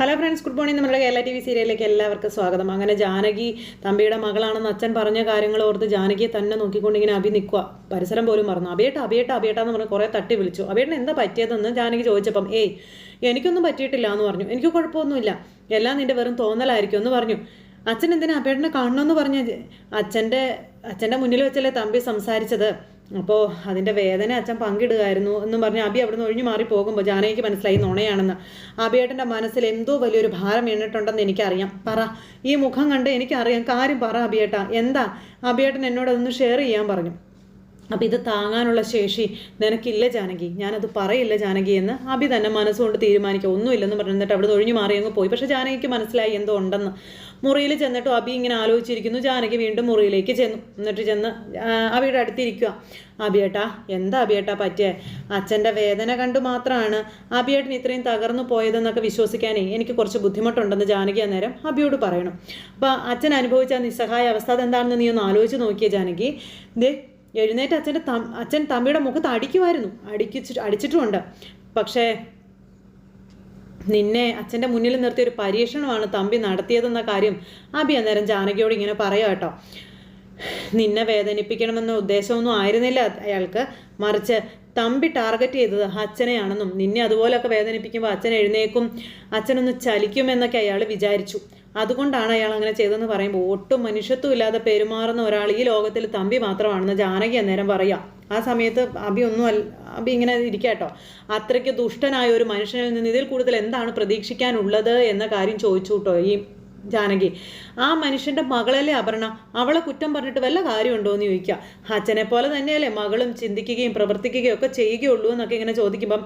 Hello friends good morning നമ്മുടെ Kerala T V സീരിയലിലേക്ക് എല്ലാവർക്കും സ്വാഗതം. അങ്ങനെ ജാനകി തമ്പിയുടെ മകളാണെന്ന് അച്ഛൻ പറഞ്ഞ കാര്യങ്ങൾ ഓർത്ത് ജാനകിയെ തന്നെ നോക്കിക്കൊണ്ട് ഇങ്ങനെ അഭി നിൽക്കുക പരിസരം പോലും മറന്നു. അബിയേട്ട അബിയേട്ട അബിയേട്ട എന്ന് പറഞ്ഞ് കുറേ തട്ടി വിളിച്ചു. അബിയേട്ടൻ എന്താ പറ്റിയതെന്ന് ജാനകി ചോദിച്ചപ്പം ഏയ് എനിക്കൊന്നും പറ്റിയിട്ടില്ല എന്ന് പറഞ്ഞു. എനിക്ക് കുഴപ്പമൊന്നുമില്ല. എല്ലാം നിന്റെ വെറും തോന്നലായിരിക്കും എന്ന് പറഞ്ഞു. അച്ഛൻ എന്തിനാ അബിയേട്ടനെ കാണണമെന്ന് പറഞ്ഞ അച്ഛന്റെ അച്ഛന്റെ മുന്നിൽ വെച്ചല്ലേ തമ്പി സംസാരിച്ചത്? അപ്പോൾ അതിന്റെ വേദന അച്ഛൻ പങ്കിടുകയായിരുന്നു എന്നും പറഞ്ഞ് അബി അവിടുന്ന് ഒഴിഞ്ഞു മാറി പോകുമ്പോൾ ജാനകിക്ക് മനസ്സിലായി നുണയാണെന്ന്. അബിയേട്ടന്റെ മനസ്സിൽ എന്തോ വലിയൊരു ഭാരം വീണിട്ടുണ്ടെന്ന് എനിക്കറിയാം. പറ ഈ മുഖം കണ്ട് എനിക്കറിയാം. കാര്യം പറ അബിയേട്ട. എന്താ? അബിയേട്ടൻ എന്നോട് അതൊന്ന് ഷെയർ ചെയ്യാൻ പറഞ്ഞു. അപ്പം ഇത് താങ്ങാനുള്ള ശേഷി നിനക്കില്ല ജാനകി. ഞാനത് പറയില്ല ജാനകി എന്ന് അബി തന്നെ മനസ്സുകൊണ്ട് തീരുമാനിക്കുക. ഒന്നുമില്ലെന്ന് പറഞ്ഞിട്ട് അവിടെ ഒഴിഞ്ഞു മാറി അങ്ങ് പോയി. പക്ഷേ ജാനകിക്ക് മനസ്സിലായി എന്തോ ഉണ്ടെന്ന്. മുറിയിൽ ചെന്നിട്ടും അബി ഇങ്ങനെ ആലോചിച്ചിരിക്കുന്നു. ജാനകി വീണ്ടും മുറിയിലേക്ക് ചെന്നു. എന്നിട്ട് ചെന്ന് അബിയുടെ അടുത്തിരിക്കുക. അബിയേട്ടാ എന്താ അബിയേട്ടാ പറ്റിയേ? അച്ഛന്റെ വേദന കണ്ടു മാത്രമാണ് അബിയേട്ടൻ ഇത്രയും തകർന്നു പോയതെന്നൊക്കെ വിശ്വസിക്കാനേ എനിക്ക് കുറച്ച് ബുദ്ധിമുട്ടുണ്ടെന്ന് ജാനകി അന്നേരം അബിയോട് പറയണം. അപ്പോൾ അച്ഛൻ അനുഭവിച്ച നിസ്സഹായ അവസ്ഥ അതെന്താണെന്ന് നീ ഒന്ന് ആലോചിച്ച് നോക്കിയേ ജാനകി. ദേ എഴുന്നേറ്റ് അച്ഛന്റെ അച്ഛൻ തമ്മിയുടെ മുഖത്ത് അടിക്കുമായിരുന്നു അടിക്കിച്ചിട്ട് അടിച്ചിട്ടുമുണ്ട്. പക്ഷേ നിന്നെ അച്ഛന്റെ മുന്നിൽ നിർത്തിയ ഒരു പരീക്ഷണമാണ് തമ്പി നടത്തിയതെന്ന കാര്യം അബി അന്നേരം ജാനകിയോട് ഇങ്ങനെ പറയാം കേട്ടോ. നിന്നെ വേദനിപ്പിക്കണമെന്ന ഉദ്ദേശമൊന്നും ആയിരുന്നില്ല അയാൾക്ക്. മറിച്ച് തമ്പി ടാർഗറ്റ് ചെയ്തത് അച്ഛനെയാണെന്നും നിന്നെ അതുപോലൊക്കെ വേദനിപ്പിക്കുമ്പോൾ അച്ഛൻ എഴുന്നേക്കും അച്ഛനൊന്ന് ചലിക്കുമെന്നൊക്കെ അയാൾ വിചാരിച്ചു. അതുകൊണ്ടാണ് അയാൾ അങ്ങനെ ചെയ്തതെന്ന് പറയുമ്പോൾ ഒട്ടും മനുഷ്യത്വം ഇല്ലാതെ പെരുമാറുന്ന ഒരാൾ ഈ ലോകത്തിൽ തമ്പി മാത്രമാണെന്ന് ജാനകി അന്നേരം പറയാം. ആ സമയത്ത് അബി ഒന്നും അല്ല അബി ഇങ്ങനെ ഇരിക്കാട്ടോ അത്രയ്ക്ക് ദുഷ്ടനായ ഒരു മനുഷ്യനിൽ നിന്ന് ഇതിൽ കൂടുതൽ എന്താണ് പ്രതീക്ഷിക്കാനുള്ളത് എന്ന കാര്യം ചോദിച്ചു കേട്ടോ ഈ ജാനകി. ആ മനുഷ്യന്റെ മകളല്ലേ അപർണ? അവളെ കുറ്റം പറഞ്ഞിട്ട് വല്ല കാര്യമുണ്ടോ എന്ന് ചോദിക്കുക അച്ഛനെ പോലെ തന്നെയല്ലേ മകളും ചിന്തിക്കുകയും പ്രവർത്തിക്കുകയും ഒക്കെ ചെയ്യുകയുള്ളൂ എന്നൊക്കെ ഇങ്ങനെ ചോദിക്കുമ്പം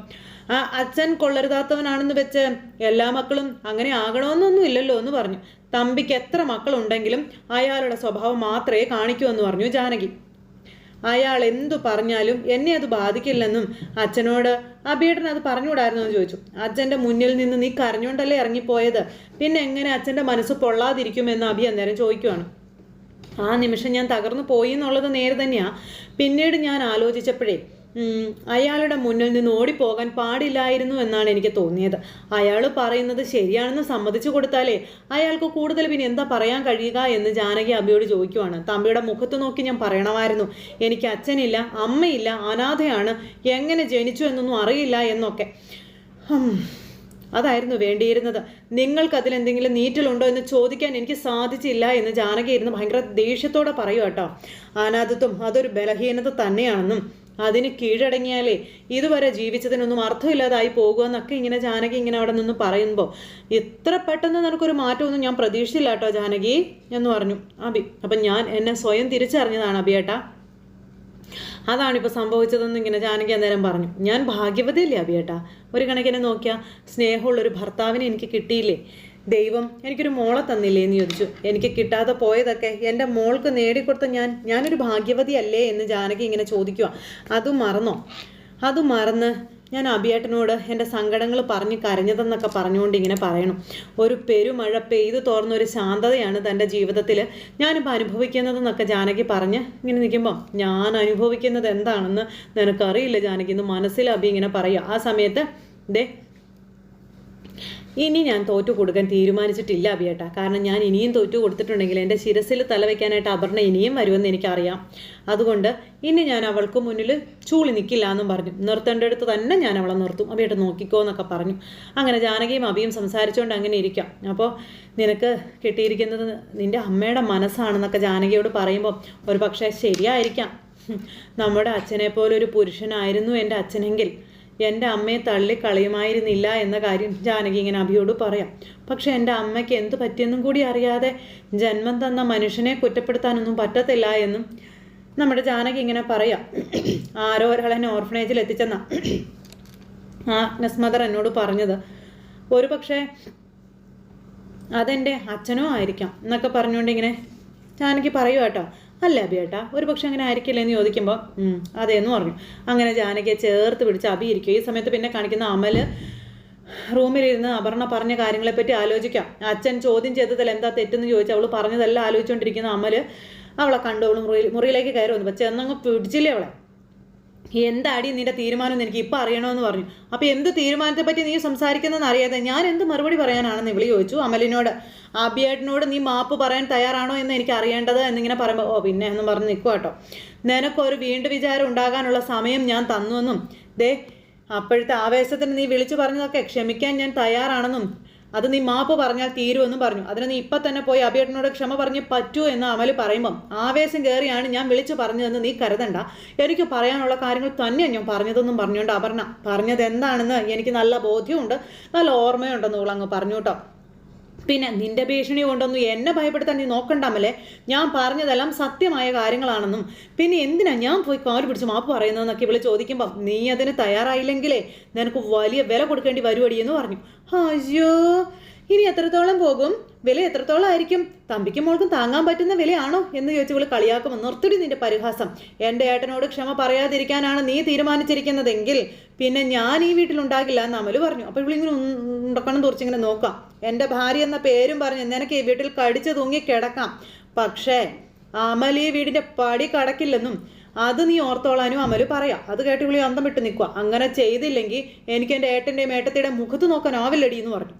ആ അച്ഛൻ കൊള്ളരുതാത്തവനാണെന്ന് വെച്ച് എല്ലാ മക്കളും അങ്ങനെ ആകണമെന്നൊന്നും ഇല്ലല്ലോ എന്ന് പറഞ്ഞു. തമ്പിക്ക് എത്ര മക്കളുണ്ടെങ്കിലും അയാളുടെ സ്വഭാവം മാത്രമേ കാണിക്കൂ എന്ന് പറഞ്ഞു ജാനകി. അയാൾ എന്തു പറഞ്ഞാലും എന്നെ അത് ബാധിക്കില്ലെന്നും അച്ഛനോട് അബിയേട്ടൻ അത് പറഞ്ഞുകൂടായിരുന്നു? എന്ന് ചോദിച്ചു. അച്ഛന്റെ മുന്നിൽ നിന്ന് നീ കരഞ്ഞുകൊണ്ടല്ലേ ഇറങ്ങിപ്പോയത്? പിന്നെ എങ്ങനെ അച്ഛന്റെ മനസ്സ് പൊള്ളാതിരിക്കുമെന്ന് അബി അന്നേരം ചോദിക്കുവാണ്. ആ നിമിഷം ഞാൻ തകർന്നു പോയി എന്നുള്ളത് നേരെ തന്നെയാണ് പിന്നീട് ഞാൻ ആലോചിച്ചപ്പോഴേ അയാളുടെ മുന്നിൽ നിന്ന് ഓടിപ്പോകാൻ പാടില്ലായിരുന്നു എന്നാണ് എനിക്ക് തോന്നിയത്. അയാൾ പറയുന്നത് ശരിയാണെന്ന് സമ്മതിച്ചു കൊടുത്താലേ അയാൾക്ക് കൂടുതൽ പിന്നെ എന്താ പറയാൻ കഴിയുക എന്ന് ജാനകി അമ്മയോട് ചോദിക്കുവാണ്. തമ്പിയുടെ മുഖത്ത് നോക്കി ഞാൻ പറയണമായിരുന്നു. എനിക്ക് അച്ഛനില്ല അമ്മയില്ല അനാഥയാണ് എങ്ങനെ ജനിച്ചു എന്നൊന്നും അറിയില്ല എന്നൊക്കെ. അതായിരുന്നു വേണ്ടിയിരുന്നത്. നിങ്ങൾക്ക് അതിലെന്തെങ്കിലും നീറ്റലുണ്ടോ എന്ന് ചോദിക്കാൻ എനിക്ക് സാധിച്ചില്ല എന്ന് ജാനകി ഇരുന്ന് ഭയങ്കര ദേഷ്യത്തോടെ പറയൂ കേട്ടോ അനാഥത്വം അതൊരു ബലഹീനത തന്നെയാണെന്നും അതിന് കീഴടങ്ങിയാലേ ഇതുവരെ ജീവിച്ചതിനൊന്നും അർത്ഥമില്ലാതായി പോകുമെന്നൊക്കെ ഇങ്ങനെ ജാനകി ഇങ്ങനെ അവിടെ നിന്ന് പറയുമ്പോൾ ഇത്ര പെട്ടെന്ന് നിനക്കൊരു മാറ്റമൊന്നും ഞാൻ പ്രതീക്ഷിച്ചില്ല കേട്ടോ ജാനകി എന്ന് പറഞ്ഞു. അബി അപ്പം ഞാൻ എന്നെ സ്വയം തിരിച്ചറിഞ്ഞതാണ് അബിയേട്ടാ. അതാണിപ്പോൾ സംഭവിച്ചതെന്ന് ഇങ്ങനെ ജാനകി അന്നേരം പറഞ്ഞു. ഞാൻ ഭാഗ്യവതിയല്ലേ അബിയേട്ടാ? ഒരു കണക്കിനെ നോക്കിയാൽ സ്നേഹമുള്ളൊരു ഭർത്താവിനെ എനിക്ക് കിട്ടിയില്ലേ? ദൈവം എനിക്കൊരു മോളെ തന്നില്ലേ എന്ന് ചോദിച്ചു. എനിക്ക് കിട്ടാതെ പോയതൊക്കെ എന്റെ മോൾക്ക് നേടിക്കൊടുത്ത ഞാൻ ഞാനൊരു ഭാഗ്യവതി അല്ലേ എന്ന് ജാനകി ഇങ്ങനെ ചോദിക്കുക അത് മറന്നോ? അത് മറന്ന് ഞാൻ അബിയേട്ടനോട് എന്റെ സങ്കടങ്ങൾ പറഞ്ഞ് കരഞ്ഞതെന്നൊക്കെ പറഞ്ഞുകൊണ്ട് ഇങ്ങനെ പറയണം. ഒരു പെരുമഴ പെയ്തു തോർന്ന ഒരു ശാന്തതയാണ് തന്റെ ജീവിതത്തിൽ ഞാനിപ്പോൾ അനുഭവിക്കുന്നതെന്നൊക്കെ ജാനകി പറഞ്ഞ് ഇങ്ങനെ നിൽക്കുമ്പോൾ ഞാൻ അനുഭവിക്കുന്നത് എന്താണെന്ന് നിനക്കറിയില്ല ജാനകി. എന്ന് മനസ്സിൽ അബി ഇങ്ങനെ പറയുക ആ സമയത്ത് ദേ ഇനി ഞാൻ തോറ്റു കൊടുക്കാൻ തീരുമാനിച്ചിട്ടില്ല അബിയേട്ടാ കാരണം ഞാൻ ഇനിയും തോറ്റു കൊടുത്തിട്ടുണ്ടെങ്കിൽ എന്റെ ശിരസിൽ തലവെക്കാനായിട്ട് അപർണ ഇനിയും വരുമെന്ന് എനിക്കറിയാം. അതുകൊണ്ട് ഇനി ഞാൻ അവൾക്ക് മുന്നിൽ ചൂളി നിൽക്കില്ല എന്നും പറഞ്ഞു. നിർത്തേണ്ടടുത്ത് തന്നെ ഞാൻ അവളെ നിർത്തും. അബിയേട്ട നോക്കിക്കോ എന്നൊക്കെ പറഞ്ഞു. അങ്ങനെ ജാനകിയും അബിയും സംസാരിച്ചുകൊണ്ട് അങ്ങനെ ഇരിക്കാം. അപ്പോൾ നിനക്ക് കിട്ടിയിരിക്കുന്നത് നിന്റെ അമ്മയുടെ മനസ്സാണെന്നൊക്കെ ജാനകിയോട് പറയുമ്പോൾ ഒരു പക്ഷേ ശരിയായിരിക്കാം. നമ്മുടെ അച്ഛനെ പോലെ ഒരു പുരുഷനായിരുന്നു എന്റെ അച്ഛനെങ്കിൽ. എന്റെ അമ്മയെ തള്ളിക്കളയുമായിരുന്നില്ല എന്ന കാര്യം ജാനകി ഇങ്ങനെ അഭിയോട് പറയാം. പക്ഷെ എന്റെ അമ്മയ്ക്ക് എന്ത് പറ്റിയെന്നും കൂടി അറിയാതെ ജന്മം തന്ന മനുഷ്യനെ കുറ്റപ്പെടുത്താനൊന്നും പറ്റത്തില്ല എന്നും നമ്മുടെ ജാനകി ഇങ്ങനെ പറയാം. ആരോ ഒരാളെ ഓർഫനേജിൽ എത്തിച്ചെന്ന. ആ നസ്മദർ എന്നോട് പറഞ്ഞത് ഒരു പക്ഷേ അതെന്റെ അച്ഛനോ ആയിരിക്കാം എന്നൊക്കെ പറഞ്ഞുകൊണ്ട് ഇങ്ങനെ ജാനകി പറയൂ കേട്ടോ. അല്ല അബിയേട്ടാ ഒരു പക്ഷെ അങ്ങനെ ആയിരിക്കില്ല എന്ന് ചോദിക്കുമ്പോൾ "ഉം, അതേന്ന് പറഞ്ഞു. അങ്ങനെ ജാനകിയെ ചേർത്ത് പിടിച്ച് അഭി ഇരിക്കും. ഈ സമയത്ത് പിന്നെ കാണിക്കുന്ന അമൽ റൂമിലിരുന്ന് അപർണ പറഞ്ഞ കാര്യങ്ങളെപ്പറ്റി ആലോചിക്കാം. അച്ഛൻ ചോദ്യം ചെയ്തതിൽ എന്താ തെറ്റെന്ന് ചോദിച്ചാൽ അവൾ പറഞ്ഞതെല്ലാം ആലോചിച്ചുകൊണ്ടിരിക്കുന്ന അമൽ അവളെ കണ്ടു അവൾ മുറിയിൽ മുറിയിലേക്ക് കയറി വന്നു. പക്ഷെ എന്നങ്ങ് പിടിച്ചില്ലേ അവളെ? എന്താടി നിന്റെ തീരുമാനം എനിക്ക് ഇപ്പം അറിയണമെന്ന് പറഞ്ഞു. അപ്പോൾ എന്ത് തീരുമാനത്തെ പറ്റി നീ സംസാരിക്കുന്നതെന്ന് അറിയാതെ ഞാൻ എന്ത് മറുപടി പറയാനാണെന്ന് വിളി ചോദിച്ചു. അമലിനോട് ആബിയേട്ടനോട് നീ മാപ്പ് പറയാൻ തയ്യാറാണോ എന്ന് എനിക്ക് അറിയേണ്ടത് എന്നിങ്ങനെ പറയുമ്പോൾ ഓ പിന്നെ എന്ന് പറഞ്ഞ് നിൽക്കുക കേട്ടോ. നിനക്കൊരു വീണ്ടും വിചാരം ഉണ്ടാകാനുള്ള സമയം ഞാൻ തന്നുവെന്നും ദേ അപ്പോഴത്തെ ആവേശത്തിന് നീ വിളിച്ചു പറഞ്ഞതൊക്കെ ക്ഷമിക്കാൻ ഞാൻ തയ്യാറാണെന്നും അത് നീ മാപ്പ് പറഞ്ഞാൽ തീരുമെന്നും പറഞ്ഞു. അതിന് നീ ഇപ്പം തന്നെ പോയി അഭിയേട്ടനോട് ക്ഷമ പറഞ്ഞ് പറ്റൂ എന്ന് അമൽ പറയുമ്പം ആവേശം കയറിയാണ് ഞാൻ വിളിച്ചു പറഞ്ഞതെന്ന് നീ കരുതണ്ട. എനിക്ക് പറയാനുള്ള കാര്യങ്ങൾ തന്നെയാണ് ഞാൻ പറഞ്ഞതെന്നും പറഞ്ഞുകൊണ്ട് അപർണ പറഞ്ഞത് എന്താണെന്ന് എനിക്ക് നല്ല ബോധ്യമുണ്ട്. നല്ല ഓർമ്മയുണ്ടെന്ന് അങ്ങ് പറഞ്ഞു കേട്ടോ. പിന്നെ നിന്റെ ഭീഷണി കൊണ്ടൊന്നും എന്നെ ഭയപ്പെടുത്താൻ നീ നോക്കണ്ടാമല്ലേ? ഞാൻ പറഞ്ഞതെല്ലാം സത്യമായ കാര്യങ്ങളാണെന്നും. പിന്നെ എന്തിനാ ഞാൻ പോയി കാൽ പിടിച്ച് മാപ്പ് പറയുന്നതെന്നൊക്കെ ഇവൾ ചോദിക്കുമ്പോൾ നീ അതിന് തയ്യാറായില്ലെങ്കിലേ നിനക്ക് വലിയ വില കൊടുക്കേണ്ടി വരുവടി എന്ന് പറഞ്ഞു. അയ്യോ ഇനി എത്രത്തോളം പോകും? വില എത്രത്തോളം ആയിരിക്കും? തമ്പിക്കും മോൾക്കും താങ്ങാൻ പറ്റുന്ന വിലയാണോ? എന്ന് ചോദിച്ചു ഇവൾ കളിയാക്കുമ്പോൾ നിർത്തിടി നിന്റെ പരിഹാസം. എന്റെ ഏട്ടനോട് ക്ഷമ പറയാതിരിക്കാനാണ് നീ തീരുമാനിച്ചിരിക്കുന്നതെങ്കിൽ പിന്നെ ഞാൻ ഈ വീട്ടിലുണ്ടാകില്ല എന്ന് അമൽ പറഞ്ഞു. അപ്പോൾ ഇവളിങ്ങനെ ഉണ്ടക്കണം തുറച്ചിങ്ങനെ നോക്കാം എന്റെ ഭാര്യ എന്ന പേരും പറഞ്ഞ് നിനക്ക് ഈ വീട്ടിൽ കടിച്ചു തൂങ്ങി കിടക്കാം. പക്ഷേ അമൽ ഈ വീടിന്റെ പടി കടക്കില്ലെന്നും അത് നീ ഓർത്തോളാനും അമൽ പറയാം. അത് കേട്ട് വിളി അന്തം വിട്ട് നിൽക്കുക. അങ്ങനെ ചെയ്തില്ലെങ്കിൽ എനിക്ക് എന്റെ ഏട്ടന്റെയും ഏട്ടത്തിയുടെ മുഖത്ത് നോക്കാൻ ആവില്ലടി എന്ന് പറഞ്ഞു.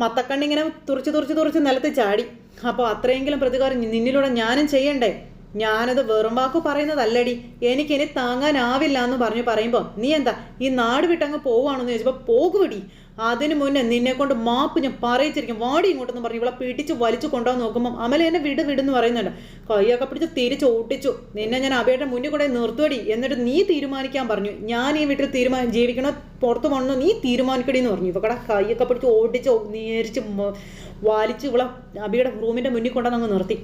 മത്തക്കണ്ണിങ്ങനെ തുറച്ച് തുറച്ച് തുറച്ച് നിലത്ത് ചാടി. അപ്പോൾ അത്രയെങ്കിലും പ്രതികാരം നിന്നിലൂടെ ഞാനും ചെയ്യണ്ടേ? ഞാനത് വെറും വാക്കു പറയുന്നതല്ലടി. എനിക്കിനി താങ്ങാനാവില്ല എന്ന് പറഞ്ഞു പറയുമ്പോൾ നീ എന്താ ഈ നാട് വിട്ടങ്ങ് പോവാണെന്ന് ചോദിച്ചപ്പോൾ പോകുവിടി. അതിന് മുന്നേ നിന്നെ കൊണ്ട് മാപ്പ് ഞാൻ പറയിച്ചിരിക്കും. വാടി ഇങ്ങോട്ടെന്ന് പറഞ്ഞു ഇവളെ പിടിച്ച് വലിച്ചു കൊണ്ടുപോകാൻ നോക്കുമ്പോൾ അമല എന്നെ വിട് വിടുന്ന് പറയുന്നുണ്ട്. കൈയൊക്കെ പിടിച്ച് തിരിച്ച് ഓട്ടിച്ചു. നിന്നെ ഞാൻ അബയുടെ മുന്നിൽ കൂടെ നിർത്തുവടി എന്നിട്ട് നീ തീരുമാനിക്കാൻ പറഞ്ഞു. ഞാൻ ഈ വീട്ടിൽ തീരുമാനം ജീവിക്കണോ പുറത്ത് പോകണമെന്ന് നീ തീരുമാനിക്കടി എന്ന് പറഞ്ഞു. ഇവക്കടെ കൈയൊക്കെ പിടിച്ച് ഓടിച്ച് നേരിച്ച് വലിച്ച് ഇവളെ അബിയുടെ റൂമിന്റെ മുന്നിൽ കൊണ്ടുവന്ന് നിർത്തി.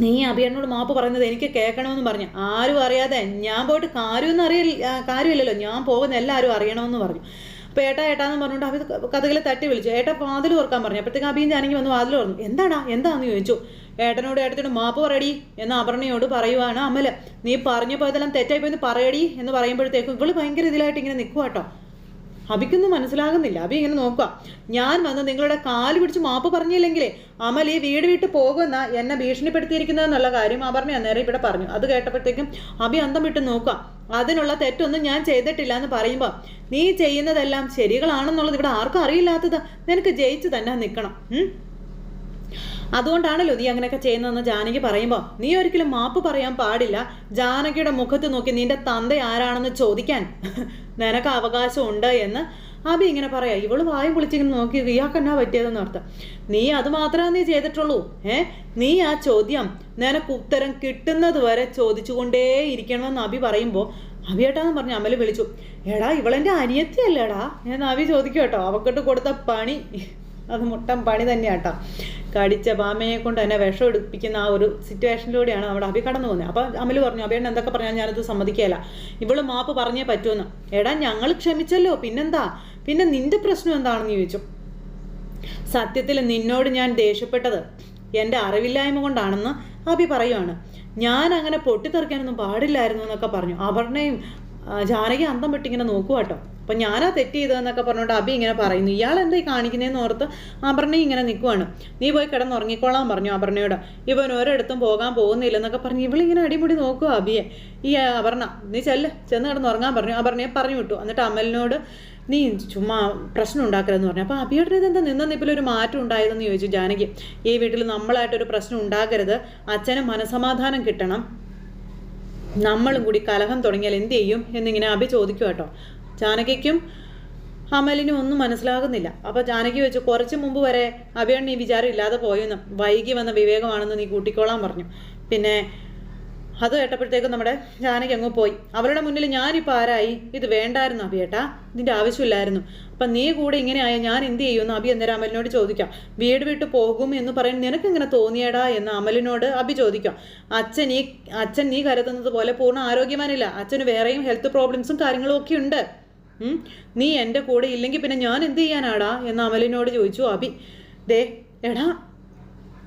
നീ അഭിയണ്ണോട് മാപ്പ് പറയുന്നത് എനിക്ക് കേൾക്കണമെന്ന് പറഞ്ഞു. ആരും അറിയാതെ ഞാൻ പോയിട്ട് കാര്യമൊന്നും അറിയില്ല കാര്യമില്ലല്ലോ. ഞാൻ പോകുന്ന എല്ലാവരും അറിയണമെന്ന് പറഞ്ഞു. അപ്പോൾ ഏട്ടാ ഏട്ടാന്ന് പറഞ്ഞുകൊണ്ട് അഭി കഥകളെ തട്ടി വിളിച്ചു. ഏട്ട വാതിൽ ഓർക്കാൻ പറഞ്ഞു. അപ്പോഴത്തേക്ക് അഭിയും ജാനകി വന്ന് വാതിൽ ഓർന്നു എന്താടാ എന്താന്ന് ചോദിച്ചു? ഏട്ടനോട് ഏട്ടത്തിനോട് മാപ്പ് പറയടി എന്ന് അപർണയോട് പറയുവാണ് അമൽ. നീ പറഞ്ഞു പോയതെല്ലാം തെറ്റായി പോയെന്ന് പറയടി എന്ന് പറയുമ്പോഴത്തേക്കും ഇവൾ ഭയങ്കര ഇതിലായിട്ട് ഇങ്ങനെ നിൽക്കുക അബിക്കൊന്നും മനസ്സിലാകുന്നില്ല. അബി ഇങ്ങനെ നോക്കുക ഞാൻ വന്ന് നിങ്ങളുടെ കാൽ പിടിച്ച് മാപ്പ് പറഞ്ഞില്ലെങ്കിലേ അമൽ ഈ വീട് വിട്ട് പോകുന്ന എന്നെ ഭീഷണിപ്പെടുത്തിയിരിക്കുന്നതെന്നുള്ള കാര്യം അപർണ അന്നേരം ഇവിടെ പറഞ്ഞു. അത് കേട്ടപ്പോഴത്തേക്കും അബി അന്തം വിട്ട് നോക്കുക അതിനുള്ള തെറ്റൊന്നും ഞാൻ ചെയ്തിട്ടില്ല എന്ന് പറയുമ്പോൾ നീ ചെയ്യുന്നതെല്ലാം ശരികളാണെന്നുള്ളത് ഇവിടെ ആർക്കും അറിയില്ലാത്തത്. നിനക്ക് ജയിച്ചു തന്നെ നിൽക്കണം അതുകൊണ്ടാണല്ലോ നീ അങ്ങനെയൊക്കെ ചെയ്യുന്നതെന്ന് ജാനകി പറയുമ്പോൾ നീ ഒരിക്കലും മാപ്പ് പറയാൻ പാടില്ല. ജാനകിയുടെ മുഖത്ത് നോക്കി നിന്റെ തന്ത ആരാണെന്ന് ചോദിക്കാൻ. നിനക്ക് അവകാശമുണ്ട് എന്ന് അബി ഇങ്ങനെ പറയാ. ഇവൾ വായും പൊളിച്ചിങ്ങനെ നോക്കി ഇയാൾക്കെന്നാ പറ്റിയതെന്ന് അർത്ഥം? നീ അത് മാത്രമേ നീ ചെയ്തിട്ടുള്ളൂ ഏ? നീ ആ ചോദ്യം നിനക്ക് ഉത്തരം കിട്ടുന്നത് വരെ ചോദിച്ചുകൊണ്ടേ ഇരിക്കണമെന്ന് അബി പറയുമ്പോൾ അബിയേട്ടാന്ന് പറഞ്ഞ് അമൽ വിളിച്ചു. എടാ ഇവളെന്റെ അനിയത്തിയല്ലേടാ? ഞാൻ അബി ചോദിക്കും കേട്ടോ. അവക്കിട്ട് കൊടുത്ത പണി അത് മുട്ടം പണി തന്നെയാട്ടോ. കടിച്ച മാമയെ കൊണ്ട് തന്നെ വിഷം എടുപ്പിക്കുന്ന ആ ഒരു സിറ്റുവേഷനിലൂടെയാണ് നമ്മുടെ അഭി കടന്നു പോകുന്നത്. അപ്പോൾ അമൽ പറഞ്ഞു അഭിയണ്ണ എന്തൊക്കെ പറഞ്ഞാൽ ഞാനത് സമ്മതിക്കുകയില്ല ഇവൾ മാപ്പ് പറഞ്ഞേ പറ്റുമെന്ന് എടാ ഞങ്ങൾ ക്ഷമിച്ചല്ലോ. പിന്നെന്താ? പിന്നെ നിന്റെ പ്രശ്നം എന്താണെന്ന് ചോദിച്ചു. സത്യത്തിൽ നിന്നോട് ഞാൻ ദേഷ്യപ്പെട്ടത് എന്റെ അറിവില്ലായ്മ കൊണ്ടാണെന്ന് അഭി പറയുവാണ്. ഞാൻ അങ്ങനെ പൊട്ടിത്തെറിക്കാനൊന്നും പാടില്ലായിരുന്നു എന്നൊക്കെ പറഞ്ഞു. അപർണയും ജാനകി അന്തം വിട്ടിങ്ങനെ നോക്കുക കേട്ടോ. അപ്പം ഞാനാ തെറ്റ് ചെയ്തതെന്നൊക്കെ പറഞ്ഞുകൊണ്ട് അബി ഇങ്ങനെ പറയുന്നു. ഇയാൾ എന്തായി കാണിക്കുന്നതെന്ന് ഓർത്ത് അപർണ ഇങ്ങനെ നിൽക്കുവാണ് നീ പോയി കിടന്നുറങ്ങിക്കോളാൻ പറഞ്ഞു അപർണയോട്. ഇവൻ ഒരിടത്തും പോകാൻ പോകുന്നില്ലെന്നൊക്കെ പറഞ്ഞു ഇവളിങ്ങനെ അടിമുടി നോക്കുക അബിയെ. ഈ അപർണ നീ ചെല്ല്. ചെന്ന് കിടന്നുറങ്ങാൻ പറഞ്ഞു. അപർണയെ പറഞ്ഞു വിട്ടു. എന്നിട്ട് അമലിനോട് നീ ചുമ്മാ പ്രശ്നം ഉണ്ടാക്കരുതെന്ന് പറഞ്ഞു. അപ്പോൾ അബിയുടെ ഇതെന്താ നിന്ന നിപ്പിലൊരു മാറ്റം ഉണ്ടായതെന്ന് ചോദിച്ചു ജാനകി. ഈ വീട്ടിൽ നമ്മളായിട്ടൊരു പ്രശ്നം ഉണ്ടാക്കരുത് അച്ഛന് മനസമാധാനം കിട്ടണം. നമ്മളും കൂടി കലഹം തുടങ്ങിയാൽ എന്ത് ചെയ്യും എന്നിങ്ങനെ അഭി ചോദിക്കും കേട്ടോ. ജാനകിക്കും അമലിനും ഒന്നും മനസ്സിലാകുന്നില്ല. അപ്പോൾ ജാനകി വെച്ച് കുറച്ച് മുമ്പ് വരെ അഭിയാണ് നീ വിചാരം ഇല്ലാതെ പോയെന്നും വൈകി വന്ന വിവേകമാണെന്ന് നീ കൂട്ടിക്കോളാൻ പറഞ്ഞു. പിന്നെ അത് കേട്ടപ്പോഴത്തേക്കും നമ്മുടെ ജാനകി അങ്ങ് പോയി. അവരുടെ മുന്നിൽ ഞാനിപ്പോൾ ആരായി? ഇത് വേണ്ടായിരുന്നു അഭിയേട്ടാ ഇതിന്റെ ആവശ്യമില്ലായിരുന്നു. അപ്പം നീ കൂടെ ഇങ്ങനെ ആയ ഞാൻ എന്ത് ചെയ്യുമെന്ന് അഭി അന്നേരം അമലിനോട് ചോദിക്കാം. വീട് വിട്ട് പോകും എന്ന് പറയുന്നത് നിനക്ക് ഇങ്ങനെ തോന്നിയടാ എന്ന് അമലിനോട് അഭി ചോദിക്കാം. അച്ഛൻ ഈ അച്ഛൻ നീ കരുതുന്നത് പോലെ പൂർണ ആരോഗ്യവാനില്ല. അച്ഛന് വേറെയും ഹെൽത്ത് പ്രോബ്ലംസും കാര്യങ്ങളും ഒക്കെ ഉണ്ട്. നീ എന്റെ കൂടെ ഇല്ലെങ്കിൽ പിന്നെ ഞാൻ എന്ത് ചെയ്യാനാടാ എന്ന് അമലിനോട് ചോദിച്ചു അഭി. ദേ എടാ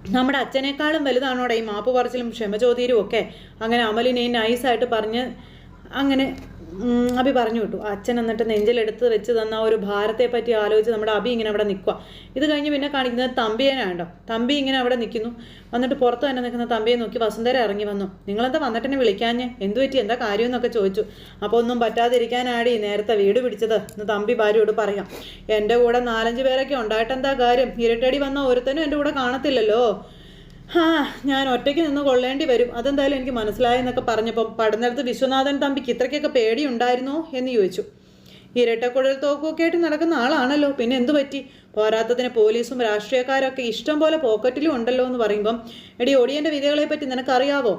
നമ്മുടെ അച്ഛനേക്കാളും വലുതാണോടെ ഈ മാപ്പ് പറച്ചിലും ക്ഷമചോദ്യരും ഒക്കെ? അങ്ങനെ അമലിനെ നൈസായിട്ട് പറഞ്ഞ് അങ്ങനെ അബി പറഞ്ഞു വിട്ടു. അച്ഛൻ എന്നിട്ട് നെഞ്ചിലെടുത്ത് വെച്ച് തന്ന ഒരു ഭാരത്തെ പറ്റി ആലോചിച്ച് നമ്മുടെ അബി ഇങ്ങനെ അവിടെ നിൽക്കുക ഇത് കഴിഞ്ഞ് പിന്നെ കാണിക്കുന്നത് തമ്പിയനാണ്ടോ തമ്പി ഇങ്ങനെ അവിടെ നിൽക്കുന്നു വന്നിട്ട് പുറത്ത് തന്നെ നിൽക്കുന്ന തമ്പിയെ നോക്കി വസുന്ധര ഇറങ്ങി വന്നു. നിങ്ങളെന്താ വന്നിട്ട് എന്നെ വിളിക്കാഞ്ഞ്? എന്തു പറ്റി? എന്താ കാര്യം? എന്നൊക്കെ ചോദിച്ചു. അപ്പോൾ ഒന്നും പറ്റാതിരിക്കാനാടി നേരത്തെ വീട് പിടിച്ചത്. എന്ന് തമ്പി ഭാര്യയോട് പറയാം. എന്റെ കൂടെ നാലഞ്ച് പേരൊക്കെ ഉണ്ടായിട്ട് എന്താ കാര്യം? ഇരട്ടടി വന്ന ഒരുത്തനും എന്റെ കൂടെ കാണത്തില്ലല്ലോ. ഹാ ഞാൻ ഒറ്റയ്ക്ക് നിന്ന് കൊള്ളേണ്ടി വരും. അതെന്തായാലും എനിക്ക് മനസ്സിലായെന്നൊക്കെ പറഞ്ഞപ്പം പടന്നിടത്ത് വിശ്വനാഥൻ തമ്പിക്ക് ഇത്രയ്ക്കൊക്കെ പേടിയുണ്ടായിരുന്നോ എന്ന് ചോദിച്ചു. ഇരട്ടക്കുഴൽ തോക്കുമൊക്കെ ആയിട്ട് നടക്കുന്ന ആളാണല്ലോ. പിന്നെ എന്തു പറ്റി? പോരാത്തതിന് പോലീസും രാഷ്ട്രീയക്കാരൊക്കെ ഇഷ്ടം പോലെ പോക്കറ്റിലും ഉണ്ടല്ലോ എന്ന് പറയുമ്പം എടി ഒടിയന്റെ വിധികളെ പറ്റി നിനക്കറിയാവോ?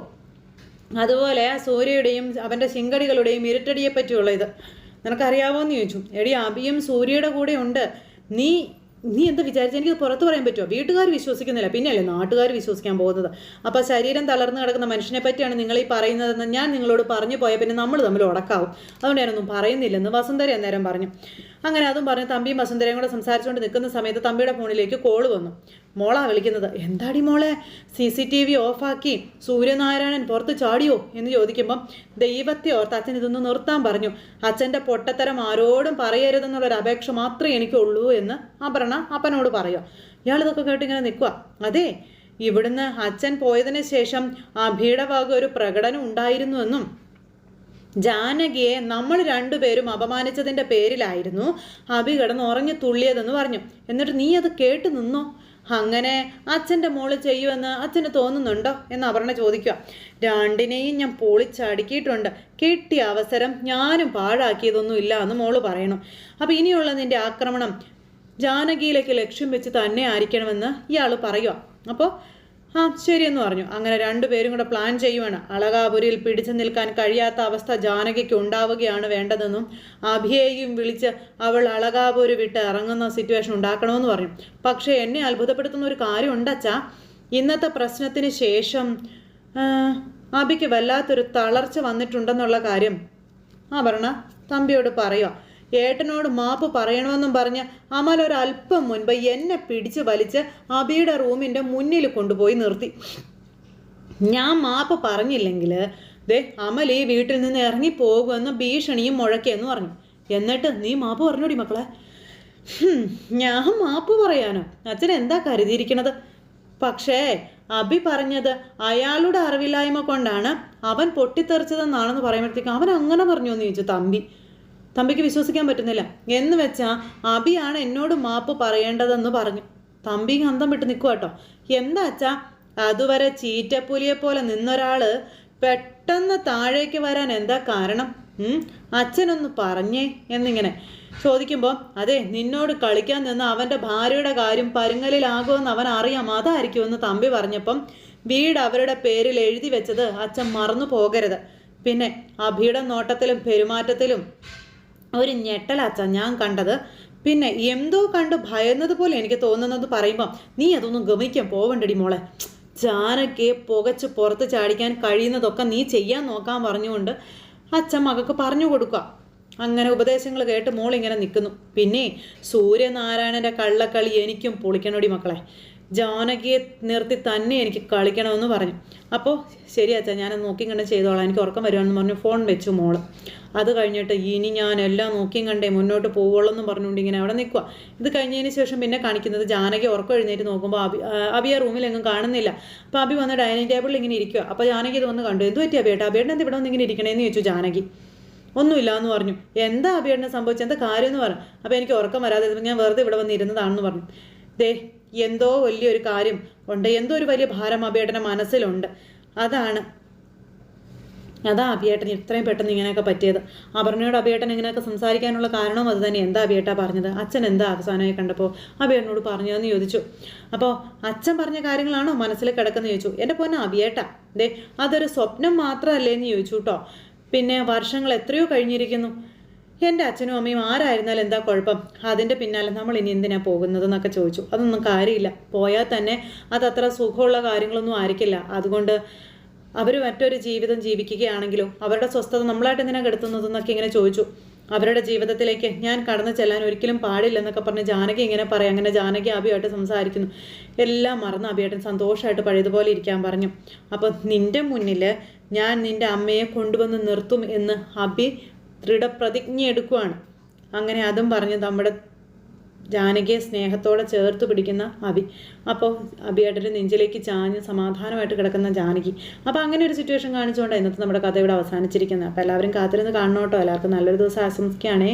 അതുപോലെ സൂര്യയുടെയും അവന്റെ ശിങ്കടികളുടെയും ഇരുട്ടടിയെ പറ്റിയുള്ള ഇത്. നിനക്കറിയാവോ എന്ന് ചോദിച്ചു. എടി അബിയും സൂര്യയുടെ കൂടെ ഉണ്ട്. നീ നീ എന്താ വിചാരിച്ചത് എനിക്ക് പുറത്ത് പറയാൻ പറ്റുമോ? വീട്ടുകാർ വിശ്വസിക്കുന്നില്ല. പിന്നെയല്ലേ നാട്ടുകാർ വിശ്വസിക്കാൻ പോകുന്നത്. അപ്പോൾ ശരീരം തളർന്നു കിടക്കുന്ന മനുഷ്യനെ പറ്റിയാണ് നിങ്ങൾ ഈ പറയുന്നതെന്ന് ഞാൻ നിങ്ങളോട് പറഞ്ഞു പോയാൽ പിന്നെ നമ്മൾ തമ്മിൽ ഉടക്കാവും. അതുകൊണ്ട് ഞാനൊന്നും പറയുന്നില്ലെന്ന് വസുന്ധര അന്നേരം പറഞ്ഞു. അങ്ങനെ അതും പറഞ്ഞു തമ്പിയും വസുന്ധരയും കൂടെ സംസാരിച്ചുകൊണ്ട് നിൽക്കുന്ന സമയത്ത് തമ്പിയുടെ ഫോണിലേക്ക് കോൾ വന്നു. മോളാ വിളിക്കുന്നത്. എന്താടി മോളെ? സി സി ടി വി ഓഫാക്കി. സൂര്യനാരായണൻ പുറത്ത് ചാടിയോ? എന്ന് ചോദിക്കുമ്പം ദൈവത്തെ ഓർത്ത് അച്ഛൻ ഇതൊന്ന് നിർത്താൻ പറഞ്ഞു. അച്ഛന്റെ പൊട്ടത്തരം ആരോടും പറയരുതെന്നുള്ളൊരു അപേക്ഷ മാത്രമേ എനിക്കുള്ളൂ എന്ന് അപർണ അപ്പനോട് പറയുക ഇയാളിതൊക്കെ കേട്ട് ഇങ്ങനെ നിൽക്കുക അതെ ഇവിടുന്ന് അച്ഛൻ പോയതിന് ശേഷം അഭിയുടെ വക ഒരു പ്രകടനം ഉണ്ടായിരുന്നുവെന്നും ജാനകിയെ നമ്മൾ രണ്ടുപേരും അപമാനിച്ചതിന്റെ പേരിലായിരുന്നു അഭി കിടന്ന് ഉറങ്ങി തുള്ളിയതെന്ന് പറഞ്ഞു. എന്നിട്ട് നീ അത് കേട്ട് നിന്നോ? അങ്ങനെ അച്ഛന്റെ മോൾ ചെയ്യുമെന്ന് അച്ഛന് തോന്നുന്നുണ്ടോ എന്ന് അപർണ ചോദിക്കുക രണ്ടിനെയും ഞാൻ പൊളിച്ചടുക്കിയിട്ടുണ്ട്. കിട്ടിയ അവസരം ഞാനും പാഴാക്കിയതൊന്നും ഇല്ല എന്ന് മോൾ പറയണം. അപ്പോൾ ഇനിയുള്ള നിന്റെ ആക്രമണം ജാനകിയിലേക്ക് ലക്ഷ്യം വെച്ച് തന്നെ ആയിരിക്കണമെന്ന് ഇയാൾ പറയുക അപ്പോൾ ആ ശരിയെന്ന് പറഞ്ഞു. അങ്ങനെ രണ്ടുപേരും കൂടെ പ്ലാൻ ചെയ്യുവാണ്. അളകാപുരിയിൽ പിടിച്ചു നിൽക്കാൻ കഴിയാത്ത അവസ്ഥ ജാനകിക്ക് ഉണ്ടാവുകയാണ് വേണ്ടതെന്നും അഭിയേയും വിളിച്ച് അവൾ അളകാപുരി വിട്ട് ഇറങ്ങുന്ന സിറ്റുവേഷൻ ഉണ്ടാക്കണമെന്ന് പറഞ്ഞു. പക്ഷേ എന്നെ അത്ഭുതപ്പെടുത്തുന്ന ഒരു കാര്യമുണ്ട് അച്ഛാ. ഇന്നത്തെ പ്രശ്നത്തിന് ശേഷം അഭിക്ക് വല്ലാത്തൊരു തളർച്ച വന്നിട്ടുണ്ടെന്നുള്ള കാര്യം ആ പറഞ്ഞ തമ്പിയോട് പറയുക ഏട്ടനോട് മാപ്പ് പറയണമെന്നും പറഞ്ഞ് അമൽ ഒരല്പം മുൻപ് എന്നെ പിടിച്ച് വലിച്ച് അബിയുടെ റൂമിന്റെ മുന്നിൽ കൊണ്ടുപോയി നിർത്തി. ഞാൻ മാപ്പ് പറഞ്ഞില്ലെങ്കിൽ ദേ അമൽ ഈ വീട്ടിൽ നിന്ന് ഇറങ്ങി പോകുമെന്ന് ഭീഷണിയും മുഴക്കിയെന്ന് പറഞ്ഞു. എന്നിട്ട് നീ മാപ്പ് പറഞ്ഞോടി മക്കളെ. ഞാൻ മാപ്പ് പറയാനോ? അച്ഛൻ എന്താ കരുതിയിരിക്കണത്? പക്ഷേ അബി പറഞ്ഞത് അയാളുടെ അറിവില്ലായ്മ കൊണ്ടാണ് അവൻ പൊട്ടിത്തെറിച്ചതെന്നാണെന്ന് പറയുമ്പോഴത്തേക്കും അവൻ അങ്ങനെ പറഞ്ഞു എന്ന് ചോദിച്ചു തമ്പി. തമ്പിക്ക് വിശ്വസിക്കാൻ പറ്റുന്നില്ല. എന്ന് വെച്ചാൽ അബിയാണ് എന്നോട് മാപ്പ് പറയേണ്ടതെന്ന് പറഞ്ഞു. തമ്പി അന്തം വിട്ട് നിൽക്കുക കേട്ടോ എന്താ അച്ഛാ? അതുവരെ ചീറ്റപ്പുലിയെ പോലെ നിന്നൊരാൾ പെട്ടെന്ന് താഴേക്ക് വരാൻ എന്താ കാരണം? അച്ഛനൊന്ന് പറഞ്ഞേ എന്നിങ്ങനെ ചോദിക്കുമ്പോൾ അതെ നിന്നോട് കളിക്കാൻ നിന്ന് അവന്റെ ഭാര്യയുടെ കാര്യം പരുങ്ങലിലാകുമെന്ന് അവൻ അറിയാം. അതായിരിക്കുമെന്ന് തമ്പി പറഞ്ഞപ്പം വീട് അവരുടെ പേരിൽ എഴുതി വെച്ചത് അച്ഛൻ മറന്നു പോകരുത്. പിന്നെ അഭിയുടെ നോട്ടത്തിലും പെരുമാറ്റത്തിലും ഒരു ഞെട്ടലാച്ച ഞാൻ കണ്ടത്. പിന്നെ എന്തോ കണ്ട് ഭയന്നത് പോലെ എനിക്ക് തോന്നുന്നത് പറയുമ്പോൾ നീ അതൊന്നും ഗമിക്കാൻ പോവണ്ടടി മോളെ. ചാനക്കെ പുകച്ച് പുറത്ത് ചാടിക്കാൻ കഴിയുന്നതൊക്കെ നീ ചെയ്യാൻ നോക്കാൻ പറഞ്ഞുകൊണ്ട് അച്ഛൻ മകൾക്ക് പറഞ്ഞു കൊടുക്കുക. അങ്ങനെ ഉപദേശങ്ങൾ കേട്ട് മോൾ ഇങ്ങനെ നിൽക്കുന്നു. പിന്നെ സൂര്യനാരായണന്റെ കള്ളക്കളി എനിക്കും പൊളിക്കണോടി മക്കളെ. ജാനകിയെ നിർത്തി തന്നെ എനിക്ക് കളിക്കണമെന്ന് പറഞ്ഞു. അപ്പോൾ ശരി അച്ഛാ ഞാനത് നോക്കിയും കണ്ടും ചെയ്തോളാം. എനിക്ക് ഉറക്കം വരുവാണെന്ന് പറഞ്ഞു ഫോൺ വെച്ചു മോൾ. അത് കഴിഞ്ഞിട്ട് ഇനി ഞാൻ എല്ലാം നോക്കിയും കണ്ടേ മുന്നോട്ട് പോവുള്ളൂ എന്ന് പറഞ്ഞുകൊണ്ട് ഇങ്ങനെ അവിടെ നിൽക്കുക ഇത് കഴിഞ്ഞതിന് ശേഷം പിന്നെ കാണിക്കുന്നത് ജാനകി ഉറക്കം എഴുന്നേറ്റ് നോക്കുമ്പോൾ അബി അബി ആ, റൂമിലെങ്ങും കാണുന്നില്ല. അപ്പോൾ അബി വന്ന് ഡൈനിങ് ടേബിളിൽ ഇങ്ങനെ ഇരിക്കുക അപ്പോൾ ജാനകി ഇത് വന്ന് കണ്ടു എന്ത് പറ്റി അബിയേട്ടാ അബിയേട്ടൻ ഇവിടെ വന്ന് ഇങ്ങനെ ഇരിക്കണേന്ന് ചോദിച്ചു ജാനകി. ഒന്നുമില്ല എന്ന് പറഞ്ഞു. എന്താ അബിയേട്ടനെ സംഭവിച്ചത്? എന്താ കാര്യം? എന്ന് പറഞ്ഞു. അപ്പോൾ എനിക്ക് ഉറക്കം വരാതെ ഞാൻ വെറുതെ ഇവിടെ വന്നിരുന്നതാണെന്ന് പറഞ്ഞു. ദേ എന്തോ വലിയൊരു കാര്യം ഉണ്ട്. എന്തോ ഒരു വലിയ ഭാരം അബിയേട്ടന്റെ മനസ്സിലുണ്ട്. അതാണ്. അതാ അഭിയേട്ടൻ ഇത്രയും പെട്ടെന്ന് ഇങ്ങനെയൊക്കെ പറ്റിയത്. അപർണയോട് അഭിയേട്ടൻ ഇങ്ങനെയൊക്കെ സംസാരിക്കാനുള്ള കാരണവും അത് തന്നെ. എന്താ അഭിയേട്ടാ പറഞ്ഞത്? അച്ഛൻ എന്താ അവസാനമായി കണ്ടപ്പോൾ അഭിയേട്ടനോട് പറഞ്ഞതെന്ന് ചോദിച്ചു. അപ്പോൾ അച്ഛൻ പറഞ്ഞ കാര്യങ്ങളാണോ മനസ്സിൽ കിടക്കുന്നത് ചോദിച്ചു. എന്റെ പൊന്ന അഭിയേട്ടാ ദേ അതൊരു സ്വപ്നം മാത്രമല്ലേ എന്ന് ചോദിച്ചു കേട്ടോ. പിന്നെ വർഷങ്ങൾ എത്രയോ കഴിഞ്ഞിരിക്കുന്നു. എന്റെ അച്ഛനും അമ്മയും ആരായിരുന്നാൽ എന്താ കുഴപ്പം? അതിന്റെ പിന്നാലെ നമ്മൾ ഇനി എന്തിനാ പോകുന്നതെന്നൊക്കെ ചോദിച്ചു. അതൊന്നും കാര്യമില്ല. പോയാൽ തന്നെ അതത്ര സുഖമുള്ള കാര്യങ്ങളൊന്നും ആയിരിക്കില്ല. അതുകൊണ്ട് അവർ മറ്റൊരു ജീവിതം ജീവിക്കുകയാണെങ്കിലോ അവരുടെ സ്വസ്ഥത നമ്മളായിട്ട് എന്തിനാ കെടുത്തുന്നതെന്നൊക്കെ ഇങ്ങനെ ചോദിച്ചു. അവരുടെ ജീവിതത്തിലേക്ക് ഞാൻ കടന്നു ചെല്ലാൻ ഒരിക്കലും പാടില്ലെന്നൊക്കെ പറഞ്ഞ് ജാനകി ഇങ്ങനെ പറയാം. അങ്ങനെ ജാനകി അഭിയായിട്ട് സംസാരിക്കുന്നു. എല്ലാം മറന്ന് അഭിയായിട്ട് സന്തോഷമായിട്ട് പഴയതുപോലെ ഇരിക്കാൻ പറഞ്ഞു. അപ്പം നിന്റെ മുന്നിൽ ഞാൻ നിന്റെ അമ്മയെ കൊണ്ടുവന്ന് നിർത്തും എന്ന് അഭി ദൃഢപ്രതിജ്ഞ എടുക്കുകയാണ് അങ്ങനെ അതും പറഞ്ഞ് നമ്മുടെ ജാനകിയെ സ്നേഹത്തോടെ ചേർത്ത് പിടിക്കുന്ന അബി അപ്പോൾ അബിയേട്ടന്റെ നെഞ്ചിലേക്ക് ചാഞ്ഞ് സമാധാനമായിട്ട് കിടക്കുന്ന ജാനകി. അപ്പോൾ അങ്ങനെ ഒരു സിറ്റുവേഷൻ കാണിച്ചുകൊണ്ട് ഇന്നത്തെ നമ്മുടെ കഥ ഇവിടെ അവസാനിച്ചിരിക്കുന്നത്. അപ്പോൾ എല്ലാവരും കാത്തിരുന്ന് കാണണം കേട്ടോ. എല്ലാവർക്കും നല്ലൊരു ദിവസം ആശംസിക്കുകയാണേ.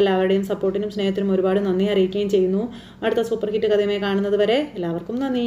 എല്ലാവരുടെയും സപ്പോർട്ടിനും സ്നേഹത്തിനും ഒരുപാട് നന്ദി അറിയിക്കുകയും ചെയ്യുന്നു. അടുത്ത സൂപ്പർ ഹിറ്റ് കഥയുമായി കാണുന്നത് വരെ എല്ലാവർക്കും നന്ദി.